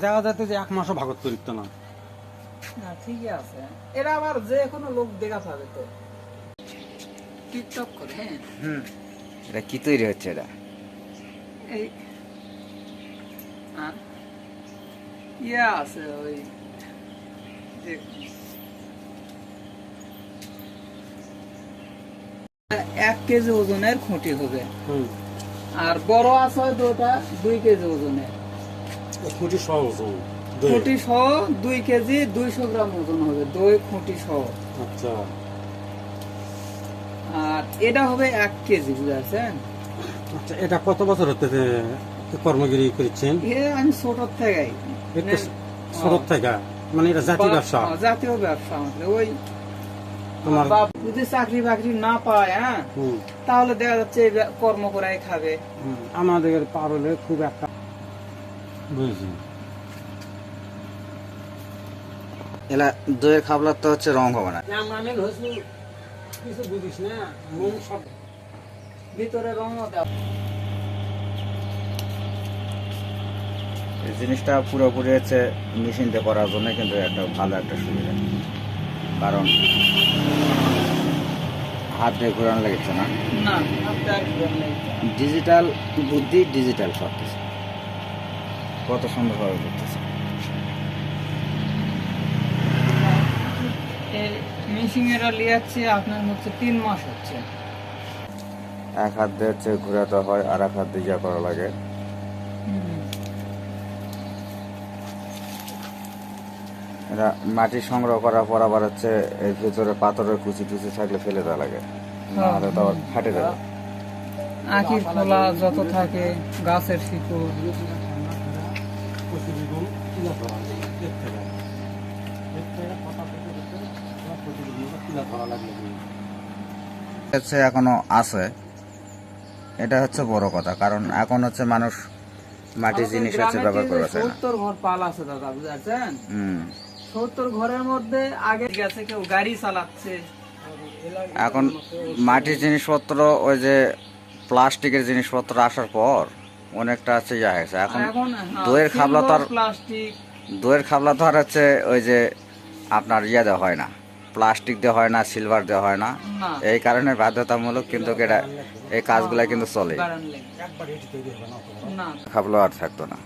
দেখা যাচ্ছে যে এক মাসও ভাগত করিত না না ঠিকই আছে। এরা আবার যে কোনো লোক দেখা পাবে তো। টিকটক করে হ্যাঁ। হুম। এটা কি তৈরি হচ্ছে এটা? এই ইয়া আছে ওই এক কেজি ওজনের খুঁটি হবে। হুম। আর বড় আছে ওটা দুই কেজি ওজনের। খুঁটি সহজ খুঁটি সহ দুই কেজি দুইশো গ্রাম ওজন হবে দই খুঁটি সহ। আচ্ছা। আর এটা হবে এক কেজি বুঝাচ্ছেন আচ্ছা এটা কত বছর হতে কর্মগিরি করছেন? আমি ছোট ছোট থেকে? মানে এটা জাতি বা- ব্যবসা? জাতীয় ব্যবসা আমাদের। ওই তোমার বাপ যদি চাকরি বাকরি না পায় হ্যাঁ তাহলে দেখা যাচ্ছে কর্ম করাই খাবে। আমাদের পারলে খুব একটা বুঝছি এলা দইয়ের খাবলার তো হচ্ছে রং হবে না। কিছু বুঝিস না মন সব ভিতরে রং এই জিনিসটা পুরোপুরি হচ্ছে মেশিনতে করার জন্য কিন্তু একটা ভালো একটা সুবিধা। কারণ হাত দিয়ে ঘোরানো লেগেছে না। ডিজিটাল বুদ্ধি ডিজিটাল সব কিছু। কত সুন্দরভাবে করতেছে। এই মিশিং এরা লিয়াচ্ছে আপনার হচ্ছে তিন মাস হচ্ছে। এক হাত দিয়ে হচ্ছে ঘোরাতে হয় আর এক হাত দিয়ে করা লাগে। এটা মাটি সংগ্রহ করার পর আবার হচ্ছে এর ভিতরে পাথরের কুচি টুচি থাকলে ফেলে দেওয়া লাগে। নাহলে তো আবার ফাটে যাবে। আখির খোলা যত থাকে গাছের শিকড়। প্রতিদিন তুলে ধরা লাগে এর থেকে কথা বলতে বলতে তোমার প্রতিদিন তুলে ধরা হচ্ছে এখনও আছে। এটা হচ্ছে বড় কথা কারণ এখন হচ্ছে মানুষ মাটির জিনিস হচ্ছে ব্যবহার করা যায় না। সত্তর ঘর পাল আছে দাদা বুঝাচ্ছেন হুম। সত্তর ঘরের মধ্যে আগে গেছে কেউ গাড়ি চালাচ্ছে। এখন মাটির জিনিসপত্র ওই যে প্লাস্টিকের জিনিসপত্র আসার পর অনেকটা হচ্ছে ইয়া হয়েছে। এখন হ্যাঁ, দইয়ের খাবলা তো আর দইয়ের খাবলা তো আর হচ্ছে ওই যে আপনার ইয়ে দেওয়া হয় না প্লাস্টিক দেওয়া হয় না সিলভার দেওয়া হয় না। এই কারণে বাধ্যতামূলক কিন্তু এটা এই কাজগুলো কিন্তু চলে। খাবলা আর থাকতো না।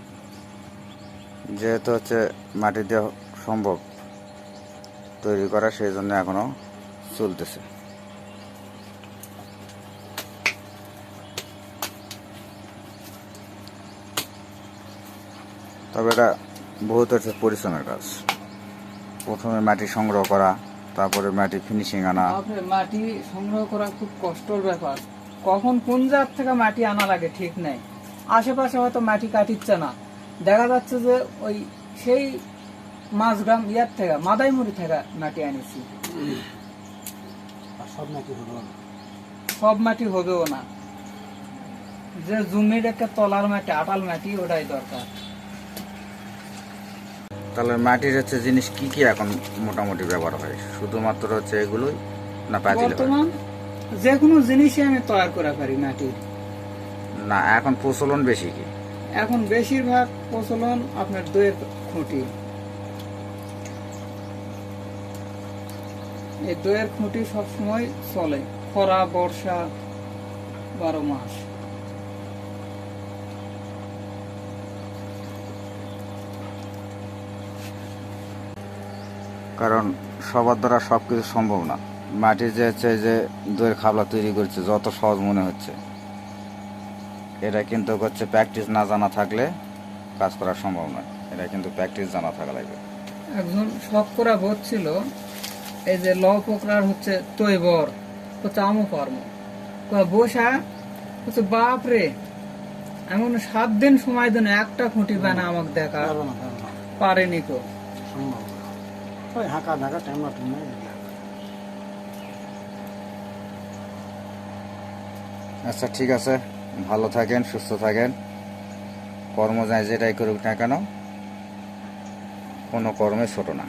যেহেতু হচ্ছে মাটি দিয়ে সম্ভব তৈরি করা সেই জন্য এখনও চলতেছে। তবে এটা বহুত হচ্ছে পরিশ্রমের কাজ। প্রথমে মাটি সংগ্রহ করা তারপরে মাটি ফিনিশিং আনা। মাটি সংগ্রহ করা খুব কষ্টর ব্যাপার। কখন কোন জাত থেকে মাটি আনা লাগে ঠিক নেই। আশেপাশে হয়তো মাটি কাটিচ্ছে না। দেখা যাচ্ছে যে ওই সেই মাঝগ্রাম ইয়ার থেকে মাদাইমুড়ি থেকে মাটি আনিছি। আর সব না। সব মাটি হবেও না। যে জমির একটা তলার মাটি আটাল মাটি ওটাই দরকার। তাহলে মাটির হচ্ছে জিনিস কি কি এখন মোটামুটি ব্যবহার হয়? শুধুমাত্র হচ্ছে এগুলোই না পাতিল বর্তমান যে কোনো জিনিসই আমি তৈরি করে পারি মাটির। না এখন প্রচলন বেশি কি? এখন বেশিরভাগ প্রচলন আপনার দইয়ের খুঁটি। এই দইয়ের খুঁটি সবসময় চলে খরা বর্ষা বারো মাস। কারণ সবার দ্বারা সব কিছু সম্ভব না। মাটির যে হচ্ছে যে দইয়ের খাবলা তৈরি করছে যত সহজ মনে হচ্ছে। এটা কিন্তু হচ্ছে প্র্যাকটিস না জানা থাকলে কাজ করা সম্ভব নয়। এটা কিন্তু প্র্যাকটিস জানা থাকা লাগবে। একজন শখ করা ছিল এই যে ল পোকরার হচ্ছে তৈবর হচ্ছে আমও কর্ম। বসা হচ্ছে বাপ রে এমন সাত দিন সময় দেন একটা খুঁটি বানা আমাকে দেখা। পারেনি তো? সম্ভব। ওই হাঁকা ঢাকা আচ্ছা ঠিক আছে। ভালো থাকেন, সুস্থ থাকেন। কর্ম যায় যেটাই করুক না কেন, কোনো কর্মে ছোট না।